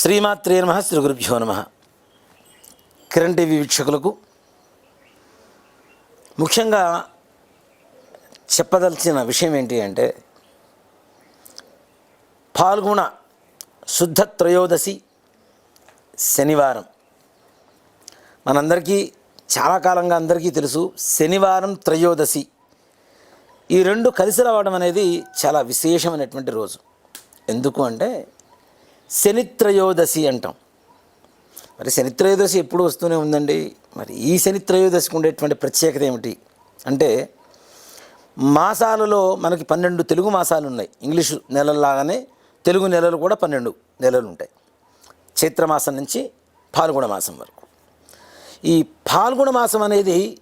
శ్రీమాత్రే నమ శ్రీ గురుభ్యో నమ. కిరణ్ టీవీ వీక్షకులకు ముఖ్యంగా చెప్పదలిచిన విషయం ఏంటి అంటే పాల్గొన శుద్ధ త్రయోదశి శనివారం. మనందరికీ చాలా కాలంగా అందరికీ తెలుసు శనివారం త్రయోదశి. ఈ రెండు కలిసి రావడం అనేది చాలా విశేషమైనటువంటి రోజు. ఎందుకు అంటే శనిత్రయోదశి అంటాం. మరి శనిత్రయోదశి ఎప్పుడు వస్తూనే ఉందండి. మరి ఈ శనిత్రయోదశికి ఉండేటువంటి ప్రత్యేకత ఏమిటి? అంటే మాసాలలో మనకి పన్నెండు తెలుగు మాసాలు ఉన్నాయి. ఇంగ్లీషు నెలల్లాగానే తెలుగు నెలలు కూడా పన్నెండు నెలలు ఉంటాయి. చైత్రమాసం నుంచి పాల్గొన మాసం వరకు. ఈ పాల్గొన మాసం అనేది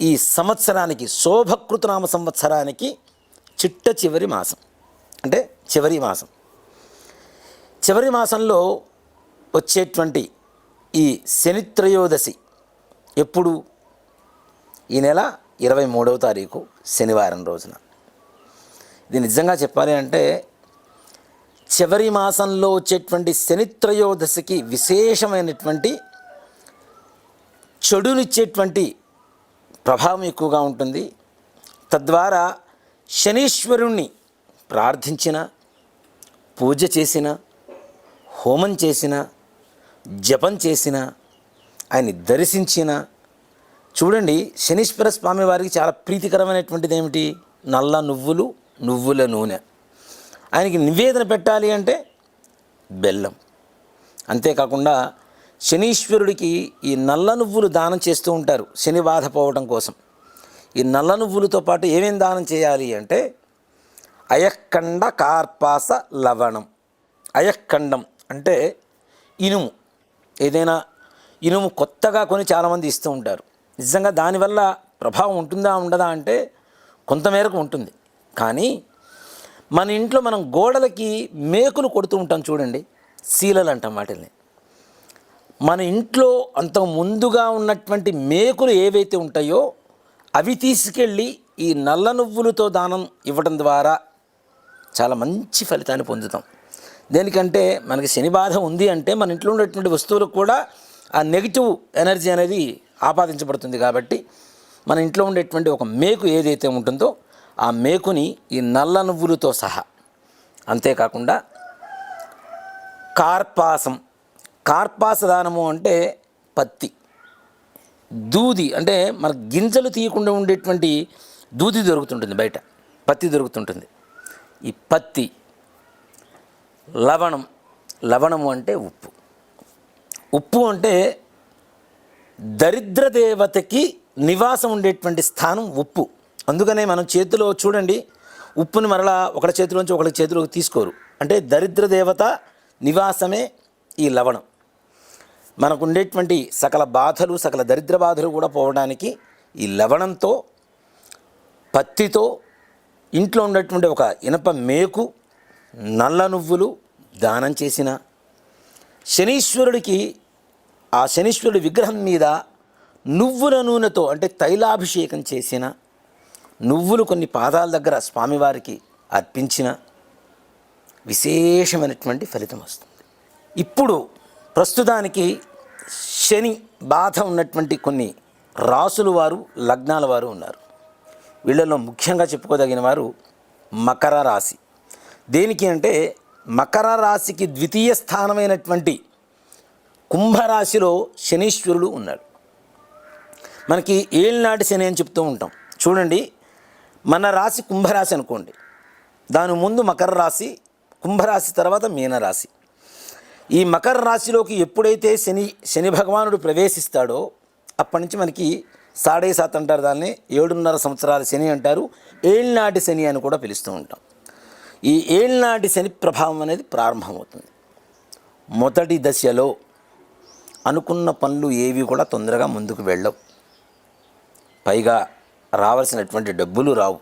ఈ సంవత్సరానికి శోభకృతనామ సంవత్సరానికి చిట్ట చివరి మాసం. అంటే చివరి మాసం. చివరి మాసంలో వచ్చేటువంటి ఈ శనిత్రయోదశి ఎప్పుడు? ఈ నెల ఇరవై మూడవ తారీఖు శనివారం రోజున. ఇది నిజంగా చెప్పాలి అంటే చివరి మాసంలో వచ్చేటువంటి శనిత్రయోదశికి విశేషమైనటువంటి చెడునిచ్చేటువంటి ప్రభావం ఎక్కువగా ఉంటుంది. తద్వారా శనీశ్వరుణ్ణి ప్రార్థించిన పూజ చేసిన హోమం చేసిన జపం చేసిన ఆయన్ని దర్శించిన చూడండి శనీశ్వర స్వామి వారికి చాలా ప్రీతికరమైనటువంటిది ఏమిటి? నల్ల నువ్వులు నువ్వుల నూనె. ఆయనకి నివేదన పెట్టాలి అంటే బెల్లం. అంతేకాకుండా శనీశ్వరుడికి ఈ నల్ల నువ్వులు దానం చేస్తూ ఉంటారు శని బాధ పోవడం కోసం. ఈ నల్ల నువ్వులతో పాటు ఏమేం దానం చేయాలి అంటే అయక్కండ కార్పాస లవణం. అయక్కండం అంటే ఇనుము. ఏదైనా ఇనుము కొత్తగా కొని చాలామంది ఇస్తూ ఉంటారు. నిజంగా దానివల్ల ప్రభావం ఉంటుందా ఉండదా అంటే కొంతమేరకు ఉంటుంది. కానీ మన ఇంట్లో మనం గోడలకి మేకులు కొడుతూ ఉంటాం చూడండి. శీలలు అంటాం వాటిని మన ఇంట్లో అంత ముందుగా ఉన్నటువంటి మేకులు ఏవైతే ఉంటాయో అవి తీసుకెళ్ళి ఈ నల్ల నువ్వులతో దానం ఇవ్వడం ద్వారా చాలా మంచి ఫలితాన్ని పొందుతాం. దేనికంటే మనకి శని బాధ ఉంది అంటే మన ఇంట్లో ఉండేటువంటి వస్తువులకు కూడా ఆ నెగిటివ్ ఎనర్జీ అనేది ఆపాదించబడుతుంది కాబట్టి మన ఇంట్లో ఉండేటువంటి ఒక మేకు ఏదైతే ఉంటుందో ఆ మేకుని ఈ నల్ల నువ్వులతో సహా అంతేకాకుండా కార్పాసం కార్పాస దానము అంటే పత్తి దూది అంటే మన గింజలు తీయకుండా ఉండేటువంటి దూది దొరుకుతుంటుంది బయట పత్తి దొరుకుతుంటుంది. ఈ పత్తి లవణం లవణము అంటే ఉప్పు. ఉప్పు అంటే దరిద్ర దేవతకి నివాసం ఉండేటువంటి స్థానం ఉప్పు. అందుకనే మనం చేతిలో చూడండి ఉప్పుని మరలా ఒకటి చేతిలోంచి ఒకటి చేతిలోకి తీసుకోరు. అంటే దరిద్ర దేవత నివాసమే ఈ లవణం. మనకు ఉండేటువంటి సకల బాధలు సకల దరిద్ర బాధలు కూడా పోవడానికి ఈ లవణంతో పత్తితో ఇంట్లో ఉన్నటువంటి ఒక ఇనప మేకు నల్ల నువ్వులు దానం చేసిన శనీశ్వరుడికి ఆ శనీశ్వరుడి విగ్రహం మీద నువ్వుల నూనెతో అంటే తైలాభిషేకం చేసిన నువ్వులు కొన్ని పాదాల దగ్గర స్వామివారికి అర్పించిన విశేషమైనటువంటి ఫలితం వస్తుంది. ఇప్పుడు ప్రస్తుతానికి శని బాధ ఉన్నటువంటి కొన్ని రాసులు వారు లగ్నాల వారు ఉన్నారు. వీళ్ళలో ముఖ్యంగా చెప్పుకోదగిన వారు మకర రాశి. దేనికి అంటే మకర రాశికి ద్వితీయ స్థానమైనటువంటి కుంభరాశిలో శనీశ్వరుడు ఉన్నాడు. మనకి ఏళ్ళనాటి శని అని చెప్తూ ఉంటాం. చూడండి మన రాశి కుంభరాశి అనుకోండి. దాని ముందు మకర రాశి కుంభరాశి తర్వాత మీనరాశి ఈ మకర రాశిలోకి ఎప్పుడైతే శని శని భగవానుడు ప్రవేశిస్తాడో అప్పటి నుంచి మనకి సాడే సాత్ అంటారు దాన్ని ఏడున్నర సంవత్సరాల శని అంటారు ఏళ్ళనాటి శని అని కూడా పిలుస్తూ ఉంటాం. ఈ ఏళ్ళనాటి శని ప్రభావం అనేది ప్రారంభమవుతుంది. మొదటి దశలో అనుకున్న పనులు ఏవి కూడా తొందరగా ముందుకు వెళ్ళవు. పైగా రావాల్సినటువంటి డబ్బులు రావు.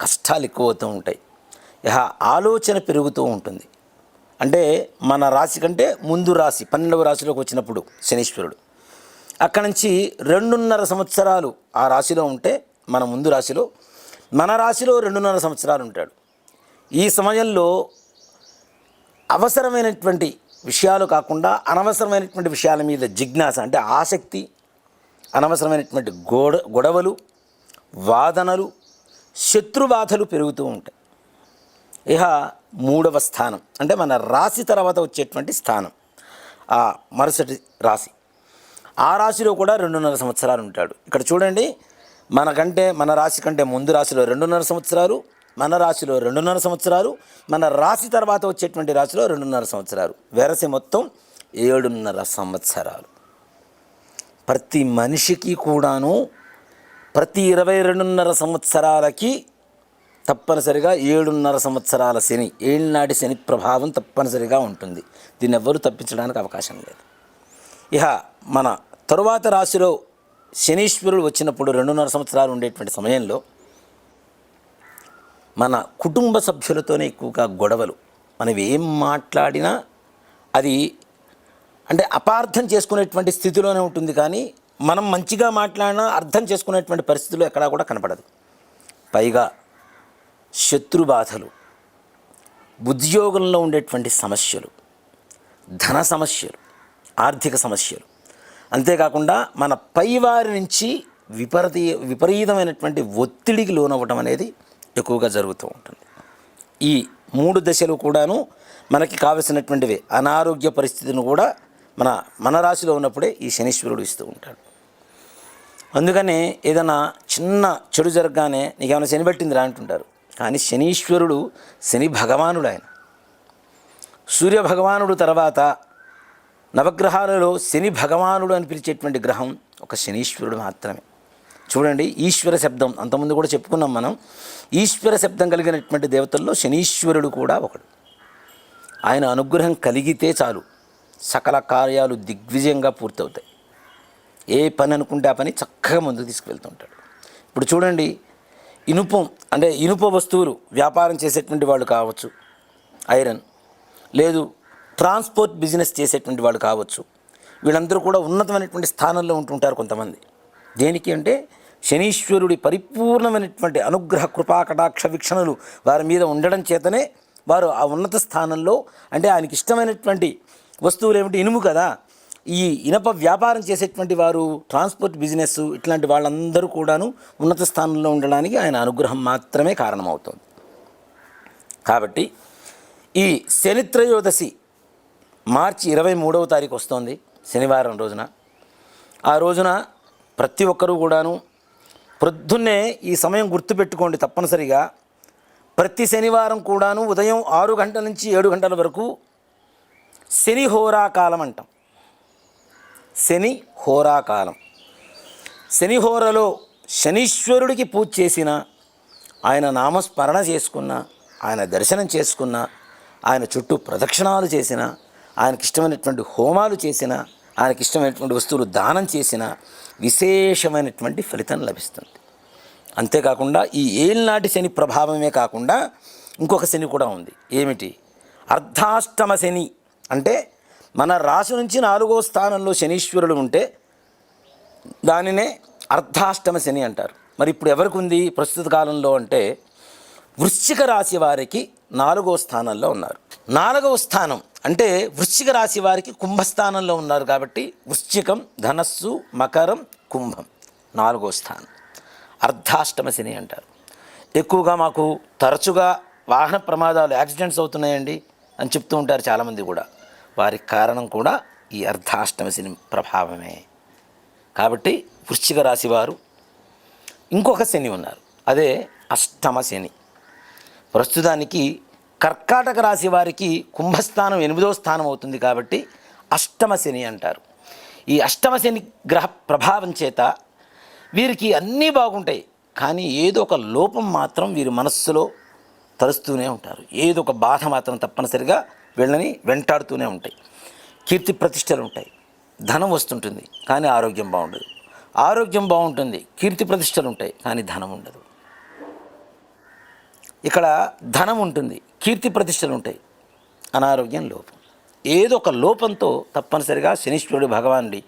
కష్టాలు ఎక్కువ అవుతూ ఉంటాయి. ఇహ ఆలోచన పెరుగుతూ ఉంటుంది. అంటే మన రాశి కంటే ముందు రాశి పన్నెండవ రాశిలోకి వచ్చినప్పుడు శనీశ్వరుడు. అక్కడి నుంచి రెండున్నర సంవత్సరాలు ఆ రాశిలో ఉంటే మన ముందు రాశిలో మన రాశిలో రెండున్నర సంవత్సరాలు ఉంటాడు. ఈ సమయంలో అవసరమైనటువంటి విషయాలు కాకుండా అనవసరమైనటువంటి విషయాల మీద జిజ్ఞాస అంటే ఆసక్తి అనవసరమైనటువంటి గోడ గొడవలు వాదనలు శత్రుబాధలు పెరుగుతూ ఉంటాయి. ఇహ మూడవ స్థానం అంటే మన రాశి తర్వాత వచ్చేటువంటి స్థానం. ఆ మరుసటి రాశి. ఆ రాశిలో కూడా రెండున్నర సంవత్సరాలు ఉంటాడు. ఇక్కడ చూడండి మనకంటే మన రాశి కంటే ముందు రాశిలో రెండున్నర సంవత్సరాలు మన రాశిలో రెండున్నర సంవత్సరాలు మన రాశి తర్వాత వచ్చేటువంటి రాశిలో రెండున్నర సంవత్సరాలు. వెరసి మొత్తం ఏడున్నర సంవత్సరాలు. ప్రతి మనిషికి కూడాను ప్రతి ఇరవై రెండున్నర సంవత్సరాలకి తప్పనిసరిగా ఏడున్నర సంవత్సరాల శని ఏళ్ళనాటి శని ప్రభావం తప్పనిసరిగా ఉంటుంది. దీన్ని ఎవ్వరూ తప్పించడానికి అవకాశం లేదు. ఇహ మన తరువాత రాశిలో శనీశ్వరుడు వచ్చినప్పుడు రెండున్నర సంవత్సరాలు ఉండేటువంటి సమయంలో మన కుటుంబ సభ్యులతోనే ఎక్కువగా గొడవలు. మనం ఏం మాట్లాడినా అది అంటే అపార్థం చేసుకునేటువంటి స్థితిలోనే ఉంటుంది కానీ మనం మంచిగా మాట్లాడినా అర్థం చేసుకునేటువంటి పరిస్థితులు ఎక్కడా కూడా కనపడదు. పైగా శత్రు బాధలు ఉద్యోగంలో ఉండేటువంటి సమస్యలు ధన సమస్యలు ఆర్థిక సమస్యలు. అంతేకాకుండా మన పైవారి నుంచి విపరీత విపరీతమైనటువంటి ఒత్తిడికి లోనవ్వటం అనేది ఎక్కువగా జరుగుతూ ఉంటుంది. ఈ మూడు దశలు కూడాను మనకి కావలసినటువంటివి. అనారోగ్య పరిస్థితిని కూడా మన మన రాశిలో ఉన్నప్పుడే ఈ శనీశ్వరుడు ఇస్తూ ఉంటాడు. అందుకనే ఏదైనా చిన్న చెడు జరగగానే నీకేమైనా శని పట్టిందిరా అంటుంటారు. కానీ శనీశ్వరుడు శని భగవానుడు ఆయన. సూర్య భగవానుడు తర్వాత నవగ్రహాలలో శని భగవానుడు అని పిలిచేటువంటి గ్రహం ఒక శనీశ్వరుడు మాత్రమే. చూడండి ఈశ్వర శబ్దం. అంతకుముందు కూడా చెప్పుకున్నాం మనం. ఈశ్వర శబ్దం కలిగినటువంటి దేవతల్లో శనీశ్వరుడు కూడా ఒకడు. ఆయన అనుగ్రహం కలిగితే చాలు. సకల కార్యాలు దిగ్విజయంగా పూర్తవుతాయి. ఏ పని అనుకుంటే ఆ పని చక్కగా ముందుకు తీసుకువెళ్తుంటాడు ఇప్పుడు చూడండి ఇనుపం అంటే ఇనుప వస్తువులు వ్యాపారం చేసేటువంటి వాళ్ళు కావచ్చు ఐరన్. లేదు ట్రాన్స్పోర్ట్ బిజినెస్ చేసేటువంటి వాళ్ళు కావచ్చు. వీళ్ళందరూ కూడా ఉన్నతమైనటువంటి స్థానంలో ఉంటుంటారు కొంతమంది. దేనికి అంటే శనీశ్వరుడి పరిపూర్ణమైనటువంటి అనుగ్రహ కృపా కటాక్ష వీక్షణలు వారి మీద ఉండడం చేతనే వారు ఆ ఉన్నత స్థానంలో అంటే ఆయనకి ఇష్టమైనటువంటి వస్తువులు ఏమిటి? ఇనుము కదా. ఈ ఇనప వ్యాపారం చేసేటువంటి వారు ట్రాన్స్పోర్ట్ బిజినెస్ ఇట్లాంటి వాళ్ళందరూ కూడాను ఉన్నత స్థానంలో ఉండడానికి ఆయన అనుగ్రహం మాత్రమే కారణమవుతుంది. కాబట్టి ఈ శనిత్రయోదశి మార్చి ఇరవై మూడవ తారీఖు వస్తోంది శనివారం రోజున. ఆ రోజున ప్రతి ఒక్కరూ కూడాను ప్రొద్దున్నే ఈ సమయం గుర్తుపెట్టుకోండి తప్పనిసరిగా. ప్రతి శనివారం కూడాను ఉదయం ఆరు గంటల నుంచి ఏడు గంటల వరకు శని హోరాకాలం అంటాం. శని హోరాకాలం శని హోరలో శనీశ్వరుడికి పూజ చేసిన ఆయన నామస్మరణ చేసుకున్న ఆయన దర్శనం చేసుకున్న ఆయన చుట్టూ ప్రదక్షిణాలు చేసిన ఆయనకి ఇష్టమైనటువంటి హోమాలు చేసిన ఆయనకి ఇష్టమైనటువంటి వస్తువులు దానం చేసిన విశేషమైనటువంటి ఫలితం లభిస్తుంది. అంతేకాకుండా ఈ ఏళ్ళనాటి శని ప్రభావమే కాకుండా ఇంకొక శని కూడా ఉంది. ఏమిటి? అర్ధాష్టమ శని. అంటే మన రాశి నుంచి నాలుగో స్థానంలో శనీశ్వరుడు ఉంటే దానినే అర్ధాష్టమ శని అంటారు. మరి ఇప్పుడు ఎవరికి ఉంది? ప్రస్తుత కాలంలో అంటే వృశ్చిక రాశి వారికి నాలుగో స్థానంలో ఉన్నారు. నాలుగవ స్థానం అంటే వృశ్చిక రాశి వారికి కుంభస్థానంలో ఉన్నారు కాబట్టి వృశ్చికం ధనస్సు మకరం కుంభం నాలుగో స్థానం. అర్ధాష్టమ శని అంటారు. ఎక్కువగా మాకు తరచుగా వాహన ప్రమాదాలు యాక్సిడెంట్స్ అవుతున్నాయండి అని చెప్తూ ఉంటారు చాలామంది కూడా. వారికి కారణం కూడా ఈ అర్ధాష్టమ శని ప్రభావమే. కాబట్టి వృశ్చిక రాశి వారు ఇంకొక శని ఉన్నారు. అదే అష్టమ శని. ప్రస్తుతానికి కర్కాటక రాశి వారికి కుంభస్థానం ఎనిమిదో స్థానం అవుతుంది కాబట్టి అష్టమ శని అంటారు. ఈ అష్టమ శని గ్రహ ప్రభావం చేత వీరికి అన్నీ బాగుంటాయి. కానీ ఏదో ఒక లోపం మాత్రం వీరి మనస్సులో తలుస్తూనే ఉంటారు. ఏదో ఒక బాధ మాత్రం తప్పనిసరిగా వీళ్ళని వెంటాడుతూనే ఉంటాయి. కీర్తి ప్రతిష్టలు ఉంటాయి. ధనం వస్తుంటుంది కానీ ఆరోగ్యం బాగుండదు. ఆరోగ్యం బాగుంటుంది కీర్తి ప్రతిష్టలు ఉంటాయి కానీ ధనం ఉండదు. ఇక్కడ ధనం ఉంటుంది కీర్తి ప్రతిష్టలు ఉంటాయి అనారోగ్యం లోపం. ఏదో ఒక లోపంతో తప్పనిసరిగా శనిశ్వరుడు భగవానుడి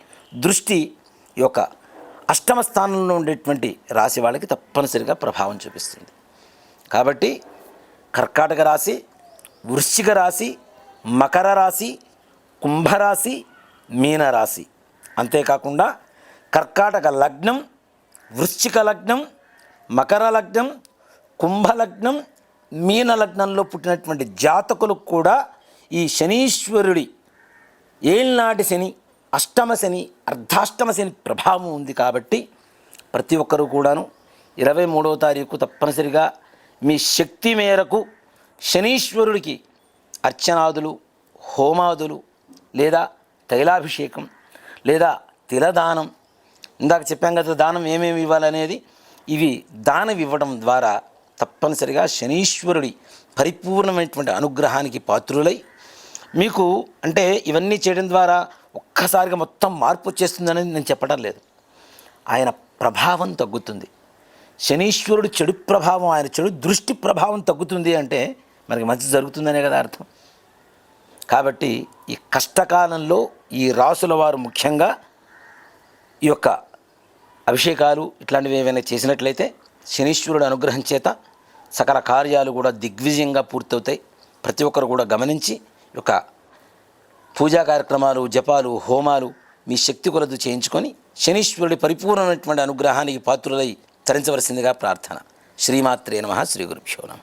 దృష్టి యొక్క అష్టమ స్థానంలో ఉండేటువంటి రాశి వాళ్ళకి తప్పనిసరిగా ప్రభావం చూపిస్తుంది. కాబట్టి కర్కాటక రాశి వృశ్చిక రాశి మకర రాశి కుంభరాశి మీనరాశి అంతేకాకుండా కర్కాటక లగ్నం వృశ్చిక లగ్నం మకర లగ్నం కుంభలగ్నం మీనలగ్నంలో మీన లగ్నంలో పుట్టినటువంటి జాతకులకు కూడా ఈ శనీశ్వరుడి ఏళ్ళనాటి శని అష్టమ శని అర్ధాష్టమ శని ప్రభావం ఉంది కాబట్టి ప్రతి ఒక్కరూ కూడాను ఇరవై మూడవ తారీఖు తప్పనిసరిగా మీ శక్తి మేరకు శనీశ్వరుడికి అర్చనాదులు హోమాదులు లేదా తైలాభిషేకం లేదా తిలదానం. ఇందాక చెప్పాం కదా దానం ఏమేమి ఇవ్వాలనేది. ఇవి దానం ఇవ్వడం ద్వారా తప్పనిసరిగా శనీశ్వరుడి పరిపూర్ణమైనటువంటి అనుగ్రహానికి పాత్రులై మీకు అంటే ఇవన్నీ చేయడం ద్వారా ఒక్కసారిగా మొత్తం మార్పు వచ్చేస్తుందని నేను చెప్పడం లేదు. ఆయన ప్రభావం తగ్గుతుంది. శనీశ్వరుడు చెడు ప్రభావం ఆయన చెడు దృష్టి ప్రభావం తగ్గుతుంది అంటే మనకి మంచి జరుగుతుందనే కదా అర్థం. కాబట్టి ఈ కష్టకాలంలో ఈ రాసుల వారు ముఖ్యంగా ఈ యొక్క అభిషేకాలు ఇట్లాంటివి ఏవైనా చేసినట్లయితే శనీశ్వరుడు అనుగ్రహం చేత సకల కార్యాలు కూడా దిగ్విజయంగా పూర్తవుతాయి. ప్రతి ఒక్కరు కూడా గమనించి ఒక పూజా కార్యక్రమాలు జపాలు హోమాలు మీ శక్తి కొలదు చేయించుకొని శనీశ్వరుడి పరిపూర్ణమైనటువంటి అనుగ్రహానికి పాత్రులై తరించవలసిందిగా ప్రార్థన. శ్రీమాత్రే నమ శ్రీ గురుభ్యో నమ.